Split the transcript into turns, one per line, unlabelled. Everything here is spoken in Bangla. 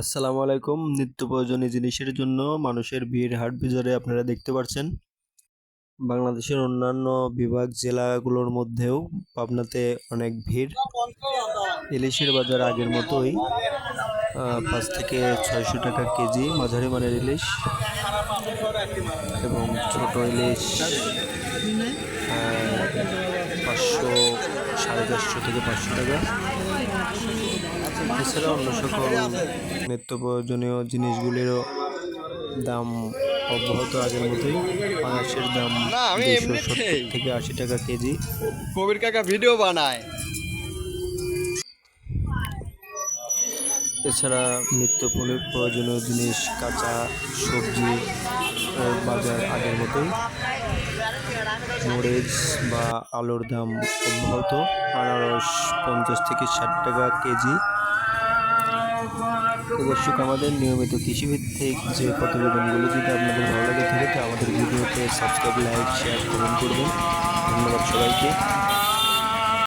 আসসালামু আলাইকুম। নিত্য প্রয়োজনীয় জিনিসের জন্য মানুষের ভিড় হাট বাজারে আপনারা দেখতে পাচ্ছেন বাংলাদেশের অন্যান্য বিভাগ জেলাগুলোর মধ্যেও পাবনাতে অনেক ভিড়। ইলিশের বাজার আগের মতোই পাঁচ থেকে ছয়শো টাকা কেজি মাঝারি মানের ইলিশ এবং ছোট ইলিশ পাঁচশো, সাড়ে চারশো থেকে পাঁচশো টাকা। এছাড়া অন্য সকল নিত্য প্রয়োজনীয় জিনিসগুলিরও দাম অব্যাহত আগের মতোই। পাঙাশের দাম দুশো থেকে আশি টাকা কেজি।
কবির কাকা ভিডিও বানায়।
এছাড়া নিত্য প্রয়োজনীয় জিনিস কাঁচা সবজি বাজার আগের মতোই। মরিচ বা আলুর দাম অব্যাহত। আনারস পঞ্চাশ থেকে ষাট টাকা কেজি। দর্শক, আমাদের নিয়মিত কৃষিভিত্তিক যে প্রতিবেদনগুলো যদি আপনাদের ভালো লাগে থাকে তো আমাদের ভিডিওতে সাবস্ক্রাইব লাইক শেয়ার কমেন্ট করবেন। ধন্যবাদ সবাইকে।